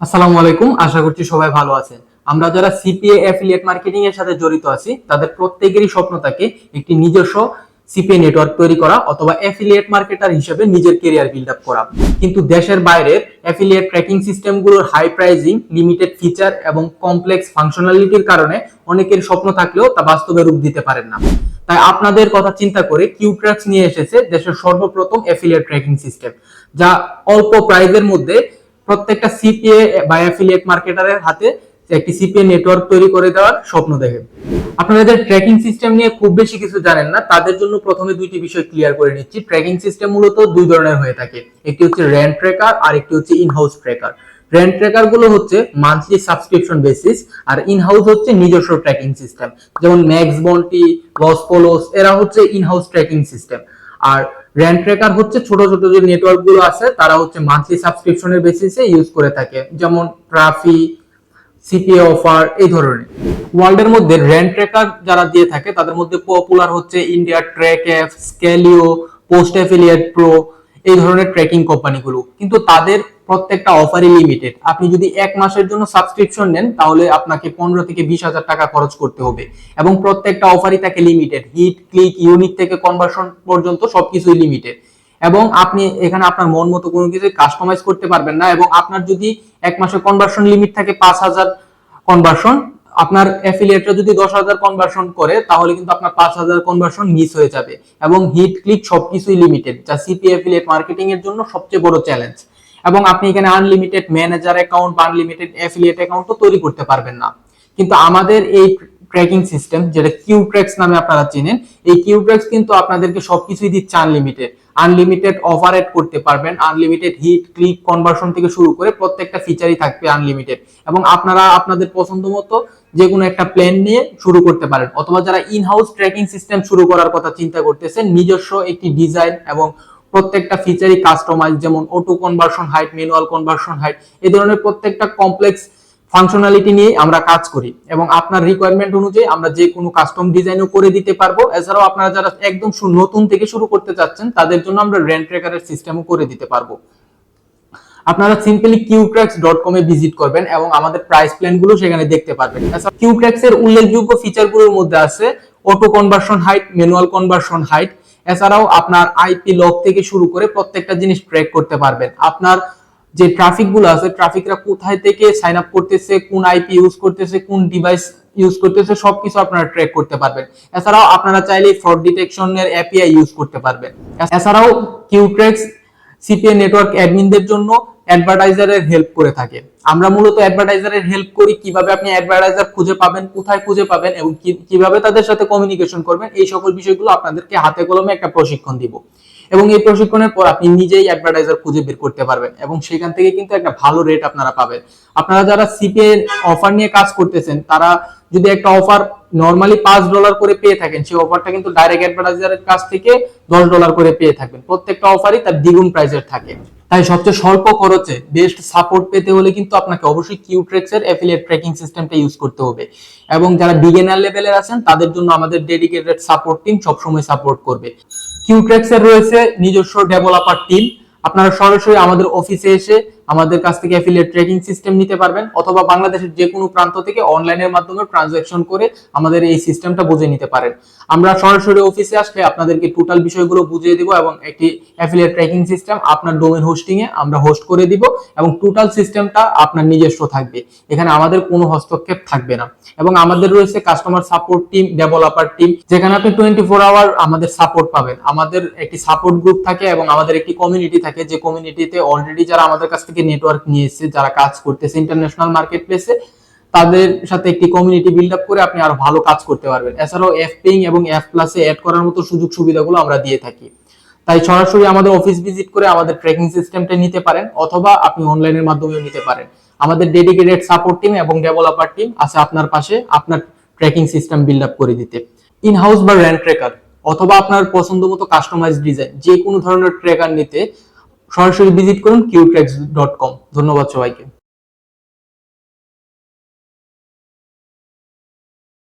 আসসালামু আলাইকুম, আশা করছি সবাই ভালো আছেন। আমরা যারা সিপিএ অ্যাফিলিয়েট মার্কেটিং এর সাথে জড়িত আছি, তাদের প্রত্যেকেরই স্বপ্ন থাকে একটি নিজস্ব সিপিএ নেটওয়ার্ক তৈরি করা অথবা অ্যাফিলিয়েট মার্কেটার হিসেবে নিজের কেরিয়ার বিল্ড আপ করা। কিন্তু দেশের বাইরের অ্যাফিলিয়েট ট্র্যাকিং সিস্টেমগুলোর হাই প্রাইজিং লিমিটেড ফিচার এবং কমপ্লেক্স ফাংশনালিটির কারণে অনেকের স্বপ্ন থাকলেও তা বাস্তবে রূপ দিতে পারেন না। তাই আপনাদের কথা চিন্তা করে কিউট্রাক্স নিয়ে এসেছে দেশের সর্বপ্রথম অ্যাফিলিয়েট ট্র্যাকিং সিস্টেম যা অল্প প্রাইজের মধ্যে প্রত্যেকটা সিপিএ বা অ্যাফিলিয়েট মার্কেটারের হাতে একটি সিপিএ নেটওয়ার্ক তৈরি করে দেওয়ার স্বপ্ন দেখেন আপনারা যাদের ট্র্যাকিং সিস্টেম নিয়ে খুব বেশি কিছু জানেন না, তাদের জন্য প্রথমে দুইটি বিষয় ক্লিয়ার করে নিচ্ছি। ট্র্যাকিং সিস্টেম মূলত দুই ধরনের হয়ে থাকে, একটি হচ্ছে র্যান্ড ট্র্যাকার আর একটি হচ্ছে ইনহাউস ট্র্যাকার র্যান্ড ট্র্যাকারগুলো হচ্ছে মান্থলি সাবস্ক্রিপশন বেসিস আর ইনহাউস হচ্ছে নিজস্ব ট্র্যাকিং সিস্টেম যেমন ম্যাক্স বন্টি লস পোলোস এরা হচ্ছে ইনহাউস ট্র্যাকিং সিস্টেম আর র্যান্ড ট্র্যাকার হচ্ছে ছোট ছোট যে নেটওয়ার্কগুলো আছে, তারা হচ্ছে মান্থলি সাবস্ক্রিপশনের বেসিসে ইউজ করে থাকে। যেমন ট্রাফি সিপিএ অফার এই ধরনের। ওয়ার্ল্ডের মধ্যে র্যান্ড ট্র্যাকার যারা দিয়ে থাকে, তাদের মধ্যে পপুলার হচ্ছে India track app Scaleo Post Affiliate Pro এই ধরনের ট্র্যাকিং কোম্পানিগুলো। কিন্তু তাদের প্রত্যেকটা অফারই লিমিটেড আপনি যদি এক মাসের জন্য সাবস্ক্রিপশন নেন, তাহলে আপনাকে পনেরো থেকে বিশ হাজার টাকা খরচ করতে হবে। এবং প্রত্যেকটা অফারই থাকে লিমিটেড হিট ক্লিক ইউনিট থেকে কনভার্সন পর্যন্ত সবকিছুই লিমিটেড এবং আপনি এখানে আপনার মন মতো কোনো কিছু কাস্টমাইজ করতে পারবেন না। এবং আপনার যদি এক মাসের কনভার্সন লিমিট থাকে পাঁচ হাজার কনভার্সন আপনার অ্যাফিলিয়েটরা যদি দশ হাজার কনভার্সন করে, তাহলে কিন্তু আপনার পাঁচ হাজার কনভার্সন মিস হয়ে যাবে। এবং হিট ক্লিক সবকিছুই লিমিটেড যা সিপি অ্যাফিলিয়েট মার্কেটিং এর জন্য সবচেয়ে বড় চ্যালেঞ্জ এবং আপনি এখানে আনলিমিটেড ম্যানেজার অ্যাকাউন্ট বা আনলিমিটেড অ্যাফিলিয়েট অ্যাকাউন্টও তৈরি করতে পারবেন না। কিন্তু আমাদের এই ট্র্যাকিং সিস্টেম যেটা কিউ কিউট্র্যাক্স নামে আপনারা চিনেন, এই কিউ কিউট্র্যাক্স কিন্তু আপনাদেরকে সবকিছুই দিচ্ছে আনলিমিটেড আনলিমিটেড এড করতে পারবেন। আনলিমিটেড হিট ক্লিক কনভার্সন থেকে শুরু করে প্রত্যেকটা ফিচারই থাকবে আনলিমিটেড এবং আপনারা আপনাদের পছন্দ মতো যে কোনো একটা প্ল্যান নিয়ে শুরু করতে পারেন। অথবা যারা ইন হাউস ট্র্যাকিং সিস্টেম শুরু করার কথা চিন্তা করতেছেন, নিজস্ব একটি ডিজাইন এবং প্রত্যেকটা ফিচারই কাস্টমাইজ যেমন auto conversion hit manual conversion hit এই ধরনের প্রত্যেকটা কমপ্লেক্স ফাংশনালিটি নিয়ে আমরা কাজ করি এবং আপনার রিকোয়ারমেন্ট অনুযায়ী আমরা যে কোনো কাস্টম ডিজাইনও করে দিতে পারব। এছাড়াও আপনারা যারা একদম নতুন থেকে শুরু করতে চাচ্ছেন, তাদের জন্য আমরা রেন্ট ট্রেকারের সিস্টেমও করে দিতে পারব। আপনারা সিম্পলি কিউট্র্যাক্স ডট কমে ভিজিট করবেন এবং আমাদের প্রাইস প্ল্যানগুলো সেখানে দেখতে পারবেন। কিউট্র্যাক্স এর উল্লেখযোগ্য ফিচারগুলোর মধ্যে আছে auto conversion hit manual conversion hit এছাড়াও আপনার আইপি লক থেকে শুরু করে প্রত্যেকটা জিনিস ট্র্যাক করতে পারবেন। আপনার যে ট্রাফিকগুলো আছে ট্রাফিকরা কোথায় থেকে সাইন আপ করতেছে, কোন আইপি ইউজ করতেছে, কোন ডিভাইস ইউজ করতেছে, সবকিছু আপনারা ট্র্যাক করতে পারবেন। এছাড়াও আপনারা চাইলে ফ্রড ডিটেকশনের এপিআই ইউজ করতে পারবেন। এছাড়াও কিউট্রেক্স সিপিএ নেটওয়ার্ক অ্যাডমিনদের জন্য অ্যাডভার্টাইজারের হেল্প করে থাকে। আমরা মূলত অ্যাডভার্টাইজারের হেল্প করি কীভাবে আপনি অ্যাডভার্টাইজার খুঁজে পাবেন, কোথায় খুঁজে পাবেন এবং কীভাবে তাদের সাথে কমিউনিকেশন করবেন, এই সকল বিষয়গুলো আপনাদেরকে হাতে কলমে একটা প্রশিক্ষণ দিব। এবং এই প্রশিক্ষণের পর আপনি নিজেই অ্যাডভার্টাইজার খুঁজে বের করতে পারবেন এবং সেখান থেকে কিন্তু একটা ভালো রেট আপনারা পাবেন। আপনারা যারা সিপিএ অফার নিয়ে কাজ করতেছেন, তারা যদি একটা অফার নর্মালি পাঁচ ডলার করে পেয়ে থাকেন, সেই অফারটা কিন্তু ডাইরেক্ট অ্যাডভার্টাইজারের কাছ থেকে দশ ডলার করে পেয়ে থাকবেন। প্রত্যেকটা অফারই তার দ্বিগুণ প্রাইসের থাকে। তাই সবচেয়ে স্বল্প খরচে বেস্ট সাপোর্ট পেতে হলে কিন্তু আপনাকে অবশ্যই কিউট্রেক্স এর অ্যাফিলিয়েট ট্র্যাকিং সিস্টেমটা ইউজ করতে হবে। এবং যারা বিগিনার লেভেলের আছেন, তাদের জন্য আমাদের ডেডিকেটেড সাপোর্ট টিম সবসময় সাপোর্ট করবে। কিউট্রেক্স এর রয়েছে নিজস্ব ডেভেলপার টিম। আপনারা সরাসরি আমাদের অফিসে এসে আমাদের কাছ থেকে অ্যাফিলিয়েট ট্র্যাকিং সিস্টেম নিতে পারবেন অথবা বাংলাদেশের যে কোনো প্রান্ত থেকে অনলাইনের মাধ্যমে ট্রানজাকশন করে আমাদের এই সিস্টেমটা বুঝে নিতে পারেন। আমরা সরাসরি অফিসে আসলে আপনাদেরকে টোটাল বিষয়গুলো বুঝিয়ে দিব এবং একটি অ্যাফিলিয়েট ট্র্যাকিং সিস্টেম আপনার ডোমেন হোস্টিং এ আমরা হোস্ট করে দিব এবং টোটাল সিস্টেমটা আপনার নিজস্ব থাকবে। এখানে আমাদের কোনো হস্তক্ষেপ থাকবে না। এবং আমাদের রয়েছে customer support team developer team যেখানে আপনি টোয়েন্টি ফোর আওয়ার আমাদের সাপোর্ট পাবেন। আমাদের একটি সাপোর্ট গ্রুপ থাকে এবং আমাদের একটি কমিউনিটি থাকে। যে কমিউনিটিতে অলরেডি যারা আমাদের কাছ থেকে নেটওয়ার্ক নিয়ে এসেছে যারা কাজ করতেছে ইন্টারন্যাশনাল মার্কেট প্লেসে তাদের সাথে একটি কমিউনিটি বিল্ড আপ করে আপনি আরও ভালো কাজ করতে পারবেন। এছাড়াও এফ পেইং এবং এফ প্লাসে অ্যাড করার মতো সুযোগ সুবিধাগুলো আমরা দিয়ে থাকি। তাই সরাসরি আমাদের অফিস ভিজিট করে আমাদের ট্র্যাকিং সিস্টেমটা নিতে পারেন, অথবা আপনি অনলাইনের মাধ্যমেও নিতে পারেন। আমাদের ডেডিকেটেড সাপোর্ট টিম এবং ডেভেলপার টিম আছে আপনার পাশে, আপনার ট্র্যাকিং সিস্টেম বিল্ড আপ করে দিতে। ইন হাউস বা র্যান্ড ট্র্যাকার অথবা আপনার পছন্দ মতো কাস্টমাইজ ডিজাইন যে কোনো ধরনের ট্র্যাকার নিতে সরাসরি ভিজিট করুন কিউট্র্যাক্স ডট কম ধন্যবাদ সবাইকে।